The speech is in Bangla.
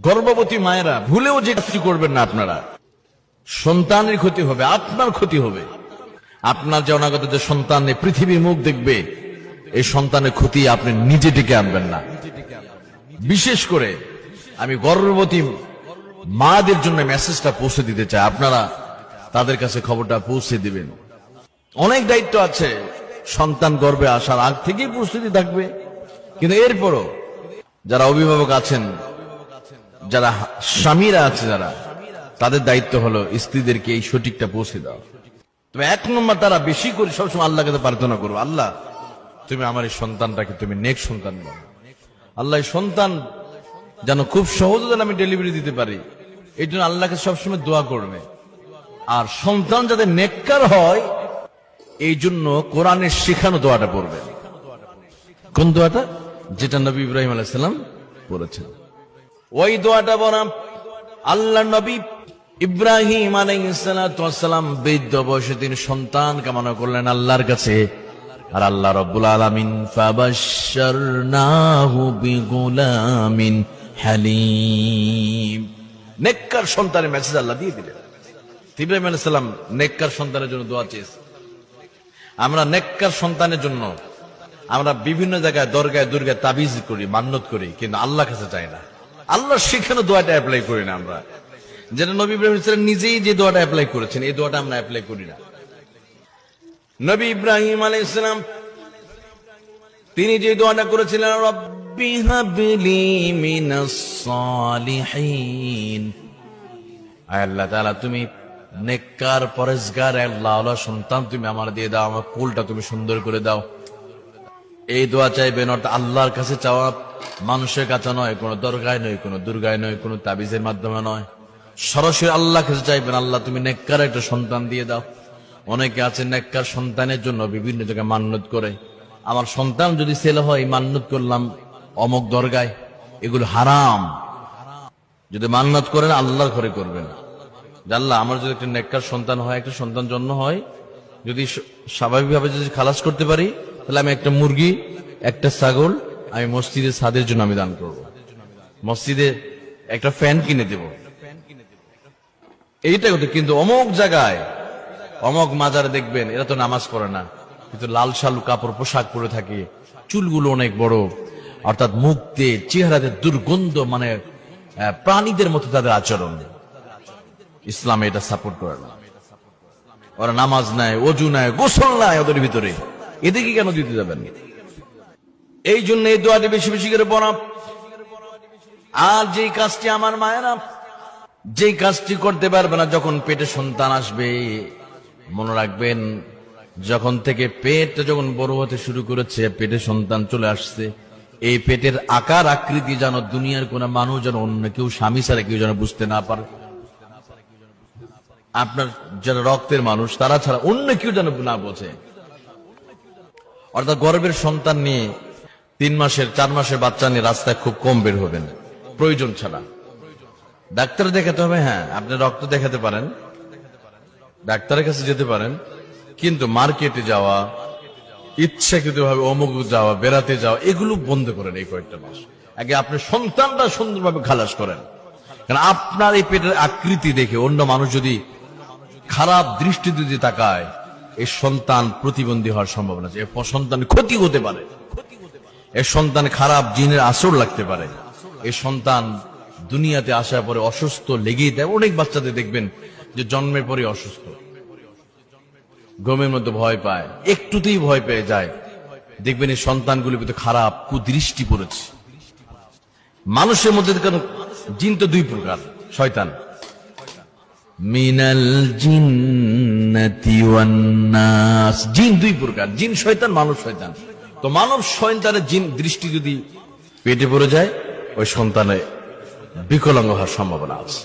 গর্ভবতী মায়েরা, ভুলেও যে কাজটি করবেন না আপনারা। সন্তানের ক্ষতি হবে, আপনার ক্ষতি হবে। আপনার যে অনাগত যে সন্তান পৃথিবীর মুখ দেখবে, এই সন্তানের ক্ষতি আপনি নিজে ডেকে আনবেন না। বিশেষ করে আমি গর্ভবতী মাদের জন্য মেসেজটা পৌঁছে দিতে চাই। আপনারা তাদের কাছে খবরটা পৌঁছে দিবেন। অনেক দায়িত্ব আছে। সন্তান গর্বে আসার আগ থেকেই প্রস্তুতি থাকবে। কিন্তু এরপরও যারা অভিভাবক আছেন যারা স্বামীরা আছে যারা, তাদের দায়িত্ব হলো স্ত্রীদেরকে এই সঠিকটা পৌঁছে দেওয়া তবে এক নম্বর তারা বেশি করে সবসময় আল্লাহকে তো প্রার্থনা করব, আল্লাহ, তুমি আমার এই সন্তানটাকে তুমি নেক সন্তান দাও আল্লাহ সন্তান যেন খুব সহজে যেন আমি ডেলিভারি দিতে পারি। এই জন্য আল্লাহকে সবসময় দোয়া করবে। আর সন্তান যাতে নেককার হয়, এই জন্য কোরআনের শেখানো দোয়াটা পড়বে। কোন দোয়াটা? যেটা নবী ইব্রাহিম আলাইসাল্লাম পড়েছেন। ওই দোয়াটা বলা আল্লাহ নবী ইব্রাহিম আলাইসালাম বৃদ্ধ বয়সে তিনি সন্তান কামনা করলেন আল্লাহর কাছে। আর আল্লাহ রব্বুল আলমিন বিগুলামিন হালিম। নেককার সন্তানের মেসেজ আল্লাহ দিয়ে দিলেন। ইব্রাহিম আলাইসাল্লাম নেককার সন্তানের জন্য দোয়া চেয়েছে। আমরা নেককার সন্তানের জন্য আমরা বিভিন্ন জায়গায়, দরগায়, দুর্গায় তাবিজ করি মান্যত করি, কিন্তু আল্লাহ কাছে চাই না। আল্লাহ সেখানে দোয়াটা অ্যাপ্লাই করি না আমরা। যেটা নবী ইব্রাহিম ইসলাম নিজেই যে দোয়াটা অ্যাপ্লাই করেছেন, এই দোয়াটা আমরা অ্যাপ্লাই করি না। নবী ইব্রাহিম আলাইহিস সালাম, তিনি যে দোয়াটা করেছিলেন, রব্বি হাবলি মিনাস সালিহিন। আল্লাহ তাআলা, তুমি নেককার পরেশগার আল্লাহ আল্লাহ সন্তান, তুমি আমার দিয়ে দাও, আমার কুলটা তুমি সুন্দর করে দাও। এই দোয়া চাইবেন, অর্থাৎ আল্লাহর কাছে চাওয়া মানুষের কাছে নয়, কোনো দরগায় নয়, কোনো দুর্গায় নয়, কোনো তাবিজের মাধ্যমে নয়। সরাসরি আল্লাহ কাছে চাইবেন, আল্লাহ তুমি নেককার একটা সন্তান দিয়ে দাও। অনেকে আছে নেককার সন্তানের জন্য বিভিন্ন জায়গায় মান্যত করে। আমার সন্তান যদি ছেলে হয় মান্যত করলাম অমক দরগায়, এগুলো হারাম। যদি মান্নাত করেন, আল্লাহর ঘরে করবেন। জানলা আমার যদি একটা নেককার সন্তান হয়, একটা সন্তান জন্ম হয়, যদি স্বাভাবিকভাবে যদি খালাস করতে পারি, তাহলে আমি একটা মুরগি, একটা ছাগল আমি মসজিদের ছাদের জন্য আমি দান করব। মসজিদে একটা ফ্যান কিনে দেব। এইটা কথা কিন্তু অমুক জায়গায়, অমক মাজারে দেখবেন, এরা তো নামাজ পড়ে না, কিন্তু লাল শালু কাপড়, পোশাক পরে থাকে, চুলগুলো অনেক বড়, অর্থাৎ মুখতে চেহারাতে দুর্গন্ধ মানে প্রাণীদের মতো তাদের আচরণ। ইসলাম এটা সাপোর্ট করে না। ওরা নামাজ নেয়, অজু নেয়, গোসল নেয় ওদের ভিতরে। এদিকে কেন দিতে যাবেন? এই জন্য এই দোয়াটি বেশি বেশি করে পড়া আর যেই কাজটি আমার মায়েরা, যেই কাজটি করতে পারবে না, যখন পেটে সন্তান আসবে, মনে রাখবেন, যখন থেকে পেট যখন বড় হতে শুরু করেছে, পেটে সন্তান চলে আসছে, এই পেটের আকার আকৃতি যেন দুনিয়ার কোন মানুষ যেন অন্য কেউ স্বামী ছাড়া কেউ যেন বুঝতে না পারে। আপনার যারা রক্তের মানুষ, তারা ছাড়া অন্য কেউ যেন না বোঝে। অর্থাৎ গর্বের সন্তান নিয়ে তিন মাসের, চার মাসের বাচ্চা নিয়ে রাস্তায় খুব কম বের হবেন। প্রয়োজন ছাড়া। ডাক্তার দেখাতে হবে হ্যাঁ আপনি রক্ত দেখাতে পারেন। ডাক্তারের কাছে যেতে পারেন। কিন্তু মার্কেটে যাওয়া ইচ্ছাকৃত ভাবে অমুক যাওয়া, বেড়াতে যাওয়া, এগুলো বন্ধ করেন এই কয়েকটা মাস। আগে আপনি সন্তানটা সুন্দরভাবে খালাস করেন। কারণ আপনার এই পেটের আকৃতি দেখে অন্য মানুষ যদি খারাপ দৃষ্টি যদি তাকায় এই সন্তান প্রতিবন্ধী হওয়ার সম্ভাবনা আছে। সন্তান ক্ষতি হতে পারে। এই সন্তান খারাপ জিনের আসর লাগতে পারে। এই সন্তান দুনিয়াতে আসার পরে অসুস্থ লেগেই দেয়। অনেক বাচ্চাদের দেখবেন যে জন্মের পরে অসুস্থ। ঘুমের মধ্যে ভয় পায়। একটুতেই ভয় পেয়ে যায়। দেখবেন এই সন্তানগুলির ভিতরে খারাপ কুদৃষ্টি পড়েছে। মানুষের মধ্যে জিন তো দুই প্রকার, শয়তান। মিনাল ওয়ান জিন দুই প্রকার, জিন শয়তান, মানুষ শয়তান। তো মানব সন্তানের জিন দৃষ্টি যদি পেটে পড়ে যায়, ওই সন্তানে বিকলাঙ্গ হওয়ার সম্ভাবনা আছে।